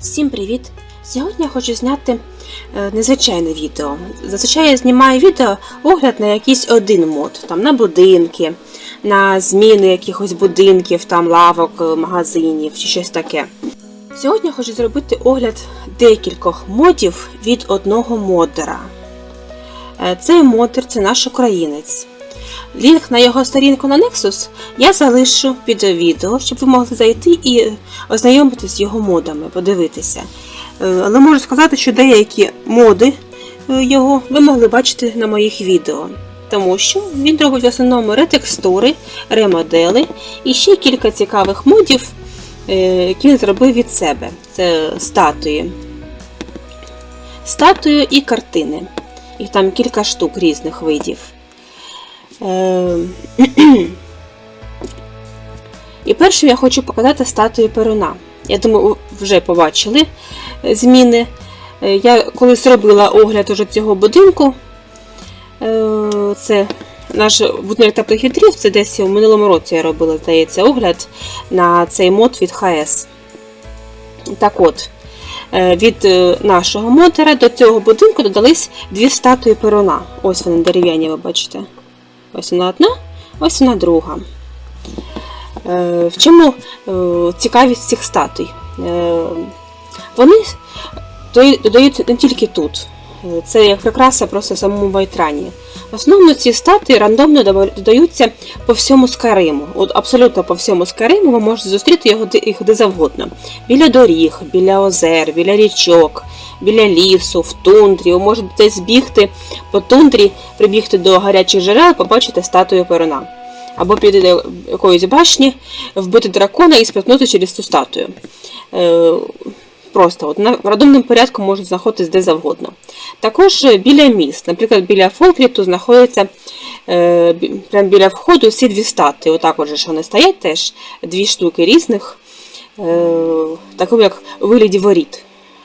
Всім привіт! Сьогодні я хочу зняти е, незвичайне відео. Зазвичай я знімаю відео огляд на якийсь один мод, там на будинки, на зміни якихось будинків, там лавок, е, магазинів чи щось таке. Сьогодні я хочу зробити огляд декількох модів від одного модера. Е, Цей модер це наш українець. Лінк на його сторінку на Nexus я залишу під відео, щоб ви могли зайти і ознайомитися з його модами, подивитися. Е, Але можу сказати, що деякі моди е, його ви могли бачити на моїх відео. Тому що він робить в основному ретекстури, ремодели і ще кілька цікавих модів, е, які він зробив від себе. Це статуї. Статуї і картини. Їх там кілька штук різних видів. Е, І першим я хочу показати статую Перуна. Я думаю, вже побачили е, зміни. Е, Я колись робила огляд уже цього будинку. Це наш будинок теплохітрів, це десь у минулому році я робила, здається, огляд на цей мод від ХС. Так от, від нашого модера до цього будинку додались дві статуї Перуна. Ось вони дерев'яні, ви бачите. Ось вона одна, ось вона друга. Е, В чому е, цікавість цих статуй? Е, Вони додаю- додають не тільки тут. Це як прикраса просто в самому Вайтрані. В основному ці статуї рандомно додаються по всьому Скариму. От абсолютно по всьому Скариму ви можете зустріти його де завгодно. Біля доріг, біля озер, біля річок, біля лісу, в тундрі. Ви можете десь бігти по тундрі, прибігти до гарячих джерел, побачити статую перуна. Або піти до якоїсь башні, вбити дракона і спитнути через цю статую. Е, Просто от на рандомним порядку можуть знаходитись де завгодно. Також е, біля міст, наприклад, біля Фолкріту знаходяться е, прямо біля входу всі дві статуї. Отак от ж вони стоять теж дві штуки різних, е, такому як у вигляді воріт.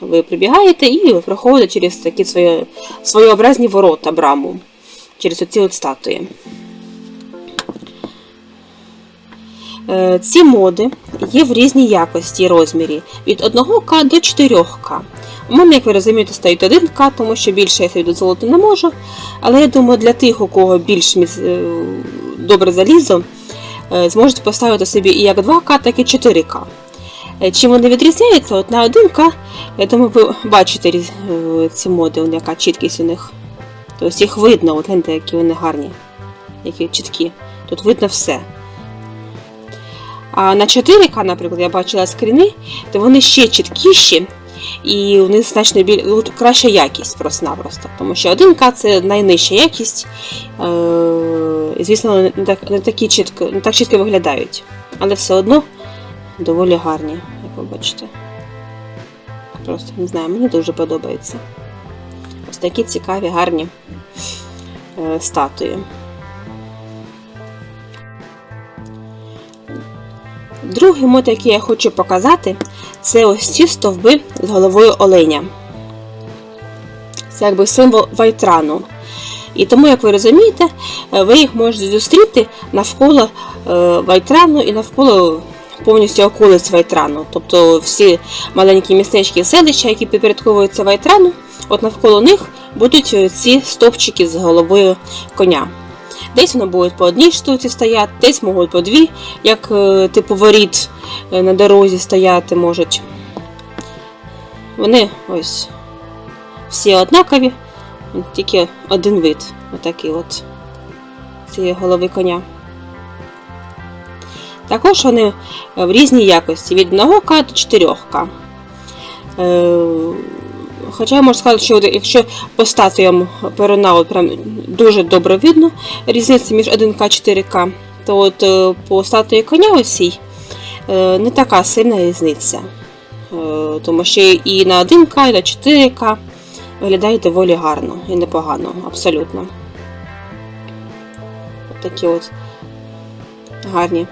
Ви прибігаєте і проходите через такі свої, своєобразні ворота браму, через оці от статуї. Е, Ці моди є в різній якості і розмірі від 1К до 4К. У мене, як ви розумієте, стоїть 1К, тому що більше я собі дозволити не можу. Але я думаю, для тих, у кого більш е, добре залізо, е, зможете поставити собі як 2К, так і 4К. Е, Чим вони відрізняються? От на 1К, я думаю, ви бачите е, ці моди, яка чіткість у них. Тобто їх видно, от гляньте, які вони гарні, які чіткі. Тут видно все. А на 4К, наприклад, я бачила скріни, то вони ще чіткіші, і у них значно біль... ну, краща якість просто-напросто. Тому що 1К це найнижча якість. Е... Звісно, не так, не, такі чітко, не так чітко виглядають. Але все одно доволі гарні, як ви бачите. Просто не знаю, мені дуже подобається. Ось такі цікаві, гарні е, статуї. Другий мод, який я хочу показати, це ось ці стовби з головою оленя. Це якби символ Вайтрану. І тому, як ви розумієте, е, ви їх можете зустріти навколо е, Вайтрану і навколо повністю околиць Вайтрану. Тобто всі маленькі містечки і селища, які підпорядковуються Вайтрану, от навколо них будуть ці стовпчики з головою коня. Десь вони будуть по одній штуці стояти, десь можуть по дві, як е, типу воріт е, на дорозі стояти можуть. Вони ось всі однакові, тільки один вид. Отакий от цієї голови коня. Також вони в різній якості від 1К до 4К. Е, Хоча я можу сказати, що якщо по статуям перуна прям дуже добре видно різниця між 1К і 4К, то от е, по статуї коня усій е, не така сильна різниця. Е, Тому що і на 1К, і на 4К виглядає доволі гарно і непогано, абсолютно. От такі от гарні.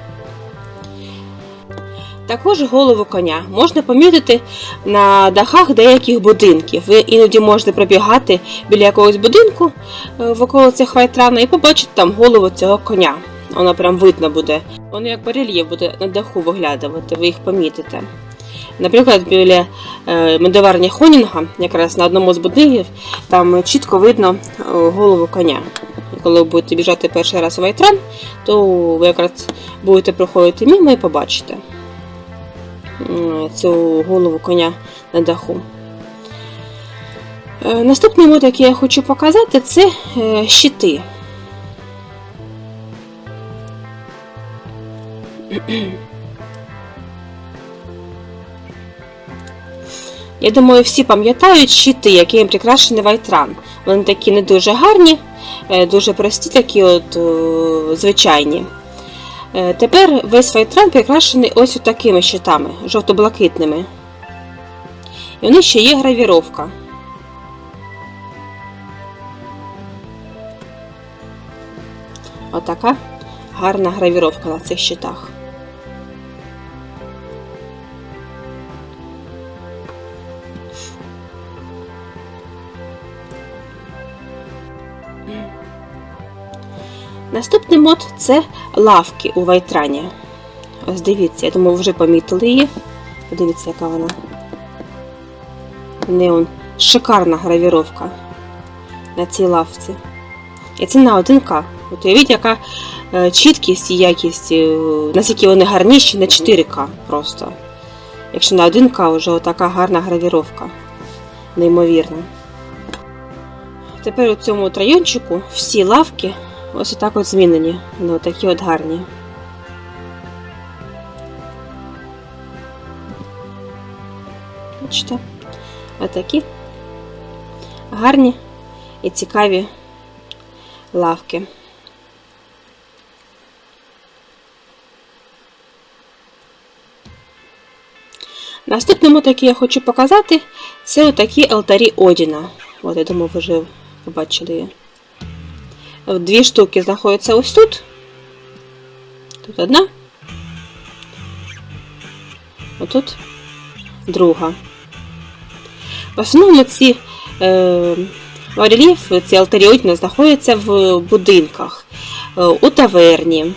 Також голову коня можна помітити на дахах деяких будинків. Ви іноді можете пробігати біля якогось будинку е, в околицях Вайтрана і побачити там голову цього коня. Воно прям видно буде. Воно як барельєф буде на даху виглядувати, ви їх помітите. Наприклад, біля е, медоварні Хонінга, якраз на одному з будинків, там чітко видно е, голову коня. Коли ви будете біжати перший раз у Вайтран, то ви якраз будете проходити мимо і побачите цю голову коня на даху. Е, Наступний мод, який я хочу показати, це е, щити. Я думаю, всі пам'ятають щити, яким прикрашений вайтран. Вони такі не дуже гарні, е, дуже прості, такі от звичайні. Е, Тепер весь вайтран прикрашений ось такими щитами, жовто-блакитними. І в них ще є гравіровка. Отака гарна гравіровка на цих щитах. Наступний мод це лавки у Вайтрані. Ось дивіться, я думаю, вже помітили її. Подивіться, яка вона. Неон. Шикарна гравіровка на цій лавці. І це на 1К. От уявіть, яка е, чіткість і якість, е, наскільки вони гарніші на 4К просто. Якщо на 1К вже така гарна гравіровка. Неймовірно. Тепер у цьому райончику всі лавки ось отак от змінені. Вони такі от гарні. Бачите? Отакі гарні і цікаві лавки. Наступний мод, який я хочу показати, це отакі алтарі Одіна. От, я думаю, ви вже побачили її. Дві штуки знаходяться ось тут. Тут одна. Отут друга. В основному ці е, барельєфи, ці алтарі знаходяться в будинках, е, у таверні,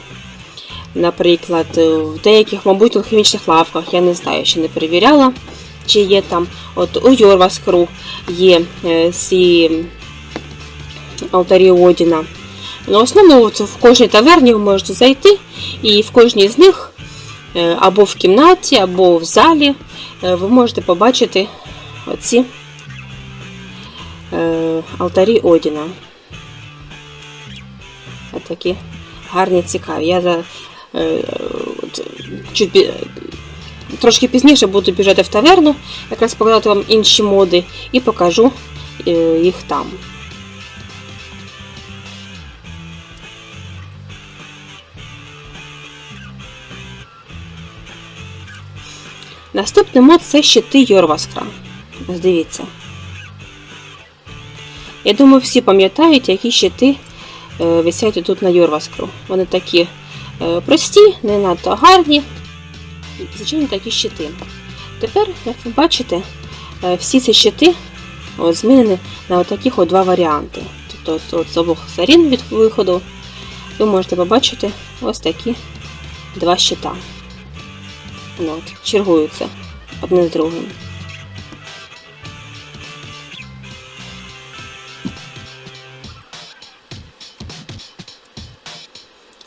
наприклад, е, в деяких, мабуть, алхімічних лавках, я не знаю, ще не перевіряла, чи є там. От у Йорваскру є е, ці алтарі Одіна. В основному в кожній таверні ви можете зайти, і в кожній з них е, або в кімнаті, або в залі е, ви можете побачити оці е, алтарі Одіна. Такі гарні, цікаві. Я за, чуть, трошки пізніше буду біжати в таверну, якраз показати вам інші моди і покажу їх там. Наступний мод це щити Йорваскра. Ось дивіться. Я думаю, всі пам'ятають, які щити е, висять тут на Йорваскру. Вони такі е, прості, не надто гарні. Звичайно, такі щити. Тепер, як ви бачите, е, всі ці щити от, змінені на отаких от два варіанти. Тобто от, з обох сторін від виходу ви можете побачити ось такі два щита. Ну, от, чергуються одне з другим.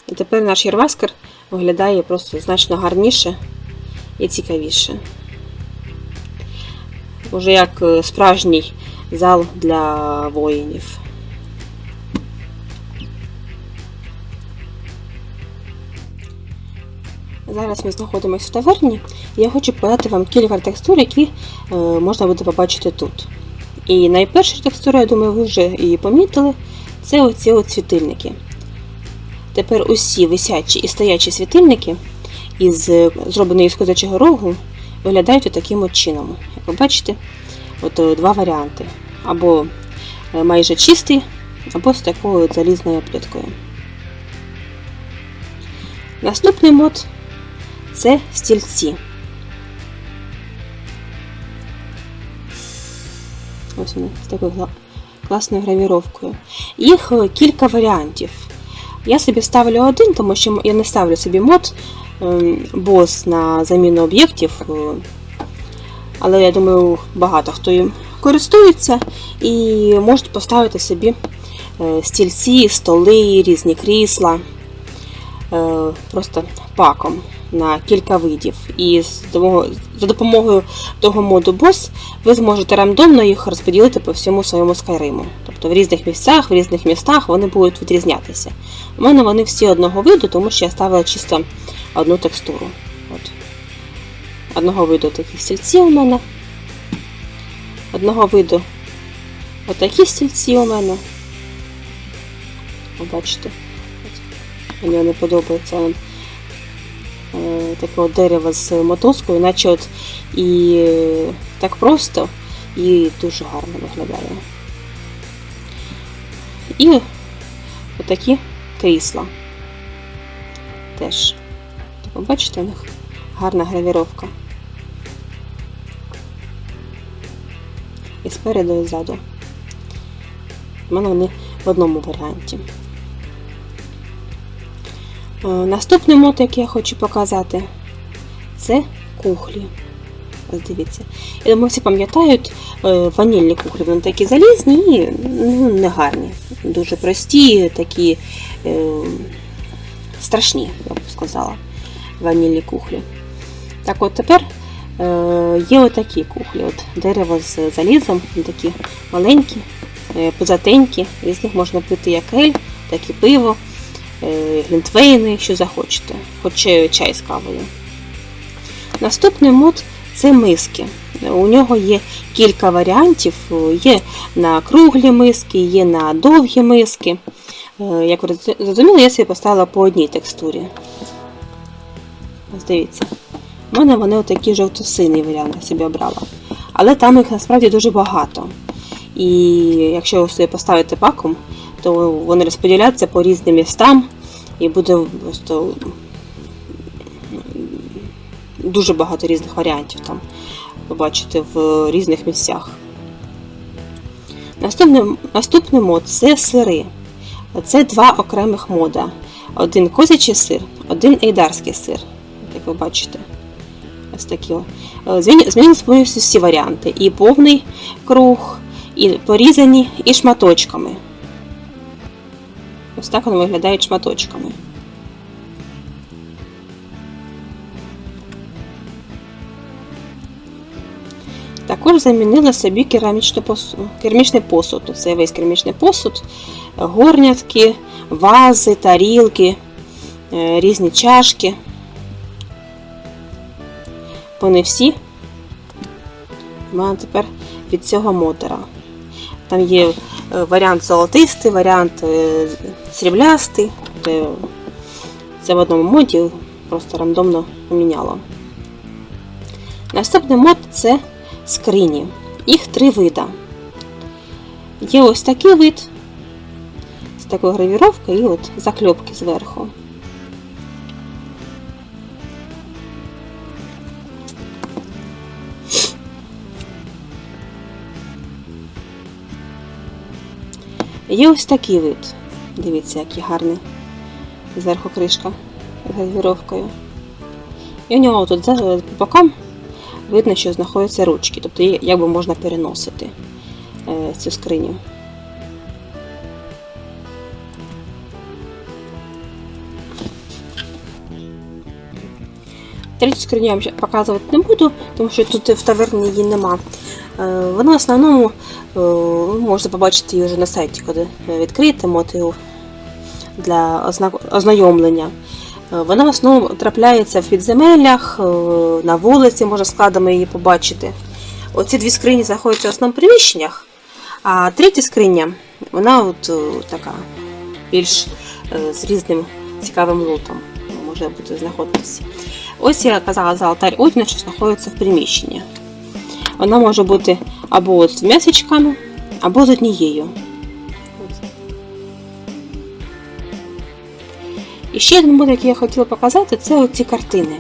І тепер наш Єрваскер виглядає просто значно гарніше і цікавіше. Уже як е, справжній зал для воїнів. Зараз ми знаходимося в таверні, і я хочу показати вам кілька текстур, які е, можна буде побачити тут. І найперша текстура, я думаю, ви вже її помітили, це оці от світильники. Тепер усі висячі і стоячі світильники, із, зроблені із козачого рогу, виглядають таким от чином. Як ви бачите, от е, два варіанти. Або е, майже чистий, або з такою залізною пліткою. Наступний мод це стільці. Ось вони з такою класною гравіровкою. Їх е, кілька варіантів. Я собі ставлю один, тому що я не ставлю собі мод ем, бос на заміну об'єктів. е, але я думаю, багато хто їм користується і можуть поставити собі е, стільці, столи, різні крісла просто паком на кілька видів. І за допомогою того моду BOSS ви зможете рандомно їх розподілити по всьому своєму скайриму. Тобто в різних місцях, в різних містах вони будуть відрізнятися. У мене вони всі одного виду, тому що я ставила чисто одну текстуру. От. Одного виду такі стільці у мене. Одного виду отакі стільці у мене. Бачите? Мені вони подобаються. Е, Таке от дерево з мотузкою, наче от і е, так просто, і дуже гарно виглядає. І отакі крісла. Теж. Так, ви бачите, у них гарна гравіровка. І спереду, і ззаду. У мене вони в одному варіанті. Е, Наступний мод, який я хочу показати, це кухлі. Ось дивіться. Я думаю, всі пам'ятають е, ванільні кухлі. Вони такі залізні і ну, не гарні. Дуже прості, такі е, страшні, я б сказала, ванільні кухлі. Так от тепер е, є отакі кухлі. От дерево з залізом, такі маленькі, е, позатенькі. Із них можна пити як ель, так і пиво, е, глінтвейни, якщо захочете, хоч е, чай з кавою. Наступний мод це миски. У нього є кілька варіантів. Є на круглі миски, є на довгі миски. Е, Як ви зрозуміли, я собі поставила по одній текстурі. Ось дивіться. У мене вони отакі жовто-синий варіант я собі обрала. Але там їх насправді дуже багато. І якщо ви собі поставите паком, то вони розподіляться по різним містам і буде просто дуже багато різних варіантів там побачити в різних місцях. Наступний, наступний мод це сири. Це два окремих мода. Один козячий сир, один ейдарський сир, як ви бачите. Ось такі. повністю всі варіанти. І повний круг, і порізані, і шматочками. Ось так вони виглядають шматочками. Також замінила собі керамічний посуд, керамічний посуд. Це весь керамічний посуд, горнятки, вази, тарілки, е, різні чашки. Вони всі в тепер від цього мотора. Там є варіант золотистий, варіант е, сріблястий. Е, Це в одному моді, просто рандомно поміняло. Наступний мод це скрині. Їх три вида. Є ось такий вид з такою гравіровкою і от закльопки зверху. Є ось такий вид. Дивіться, який гарний. Зверху кришка з гравіровкою. І у нього тут по бокам видно, що знаходяться ручки, тобто її якби можна переносити е, цю скриню. Третю скриню я вам показувати не буду, тому що тут в таверні її нема. Е, Вона в основному е, можна побачити її вже на сайті, коли відкриєте мотив для ознайомлення. Е, Вона в основному трапляється в підземеллях, е, на вулиці, можна складами її побачити. Оці дві скрині знаходяться в основному приміщеннях, а третя скриня, вона от така більш з різним цікавим лутом може бути знаходитися. Ось я казала за алтарь Одіна, що знаходиться в приміщенні. Вона може бути або з м'ясочками, або з однією. І ще один мод, який я хотіла показати, це оці картини.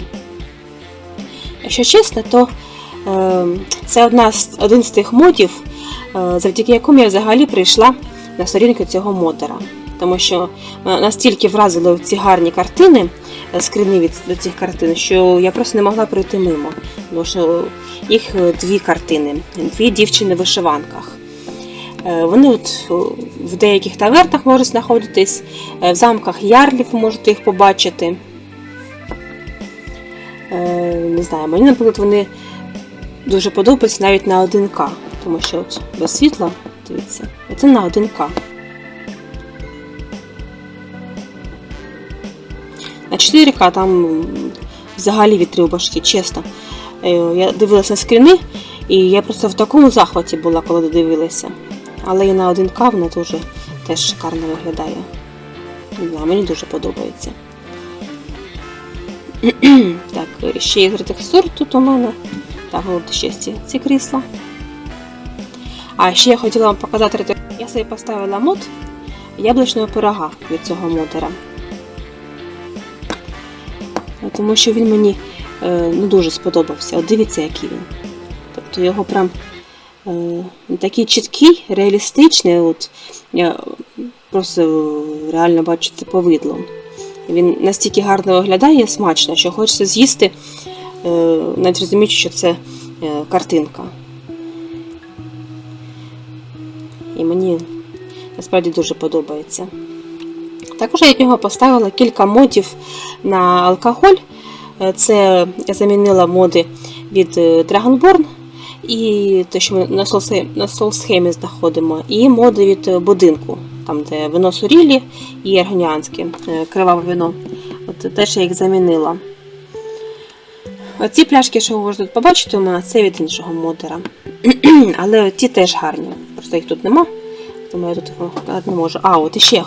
Якщо чесно, то е, це одна з, один з тих модів, е, завдяки якому я взагалі прийшла на сторінку цього модера. Тому що настільки вразили ці гарні картини, е, від до цих картин, що я просто не могла пройти мимо. Тому що їх е, дві картини, дві дівчини в вишиванках. Е, Вони от в деяких тавернах можуть знаходитись, е, в замках ярлів можете їх побачити. Не знаю, мені, наприклад, вони дуже подобаються навіть на 1К, тому що от без світла, дивіться, це на 1К. 4К там взагалі вітри у башки, чесно. Е, Я дивилася на скріни, і я просто в такому захваті була, коли дивилася. Але і на 1К вона теж, теж шикарно виглядає. Знаю, мені дуже подобається. так, ще є текстур тут у мене. Так, от ще ці, ці крісла. А ще я хотіла вам показати. Я собі поставила мод яблучного пирога від цього модера. Тому що він мені е, ну, дуже сподобався. От дивіться, який він. Тобто його прям е, такий чіткий, реалістичний. От, я просто реально бачу це повидло. Він настільки гарно виглядає смачно, що хочеться з'їсти, е, навіть розуміючи, що це е, картинка. І мені насправді дуже подобається. Також я від нього поставила кілька модів на алкоголь. Е, Це я замінила моди від е, Dragonborn і те, що ми на Soul знаходимо, і моди від е, будинку, там де вино сурілі і аргоніанське криваве вино. От теж я їх замінила. Оці пляшки, що ви можете тут побачити, у мене це від іншого модера. Але ті теж гарні. Просто їх тут нема, тому я тут не можу. А, от іще.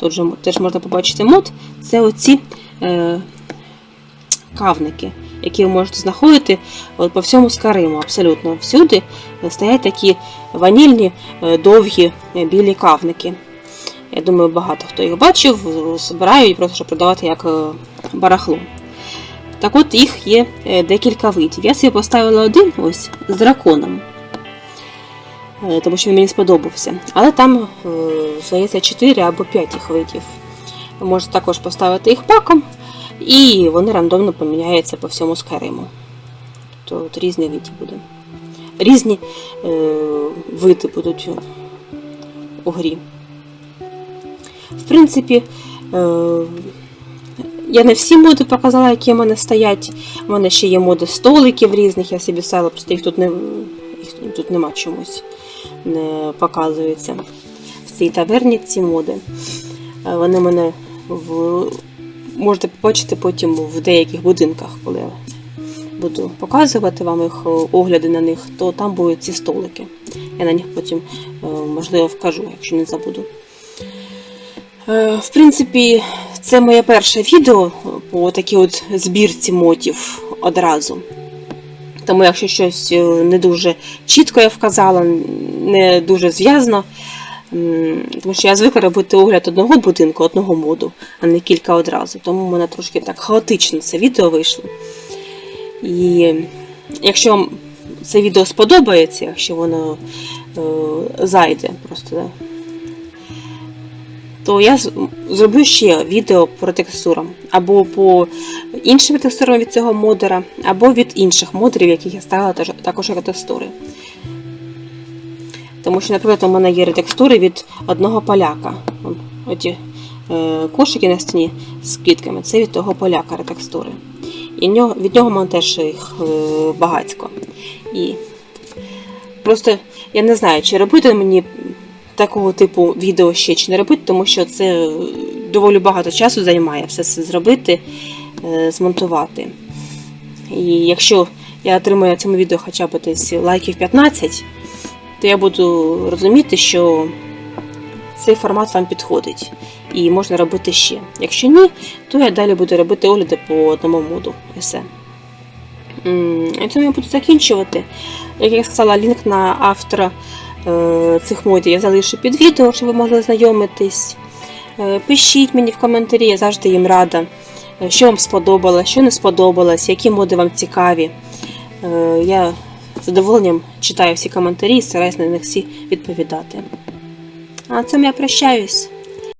Тут теж можна побачити мод. Це оці е, кавники, які ви можете знаходити от, по всьому Скариму, абсолютно всюди стоять такі ванільні, е, довгі е, білі кавники. Я думаю, багато хто їх бачив, збирають просто щоб продавати як е, барахло. Так от їх є е, декілька видів. Я собі поставила один ось з драконом, е, тому що він мені сподобався. Але там, е, здається, 4 або 5 їх видів. Ви можете також поставити їх паком, і вони рандомно поміняються по всьому Скайриму. Тобто от різні види буде. Різні е, види будуть у грі. В принципі, е, я не всі моди показала, які в мене стоять. У мене ще є моди столиків різних, я собі ставила, просто їх тут, не, їх тут нема чомусь, показується. В цій таверні ці моди. Е, Вони мене в... можете побачити потім в деяких будинках, коли я буду показувати вам їх е, огляди на них, то там будуть ці столики. Я на них потім, е, можливо, вкажу, якщо не забуду. В принципі, це моє перше відео по такій от збірці мотів одразу. Тому, якщо щось е, не дуже чітко я вказала, не дуже зв'язано, тому що я звикла робити огляд одного будинку, одного моду, а не кілька одразу. Тому в мене трошки так хаотично це відео вийшло. І якщо вам це відео сподобається, якщо воно е, зайде просто, да, то я зроблю ще відео про текстурам. Або по іншим текстурам від цього модера, або від інших модерів, яких я ставила також як текстури. Тому що, наприклад, у мене є ретекстури від одного поляка. Оті е, кошики на стіні з квітками це від того поляка ретекстури. І від нього мене теж їх е, багатько. І просто я не знаю, чи робити мені такого типу відео ще чи не робити, тому що це доволі багато часу займає все це зробити, е, змонтувати. І якщо я отримаю цьому відео хоча б десь лайків 15, то я буду розуміти, що цей формат вам підходить і можна робити ще. Якщо ні, то я далі буду робити огляди по одному моду. І все. На цьому я буду закінчувати. Як я сказала, лінк на автора цих модів я залишу під відео, щоб ви могли знайомитись. Е, Пишіть мені в коментарі, я завжди їм рада. Е, Що вам сподобалось, що не сподобалось, які моди вам цікаві. Е, Я з задоволенням читаю всі коментарі і стараюсь на них всі відповідати. А цьому я прощаюсь.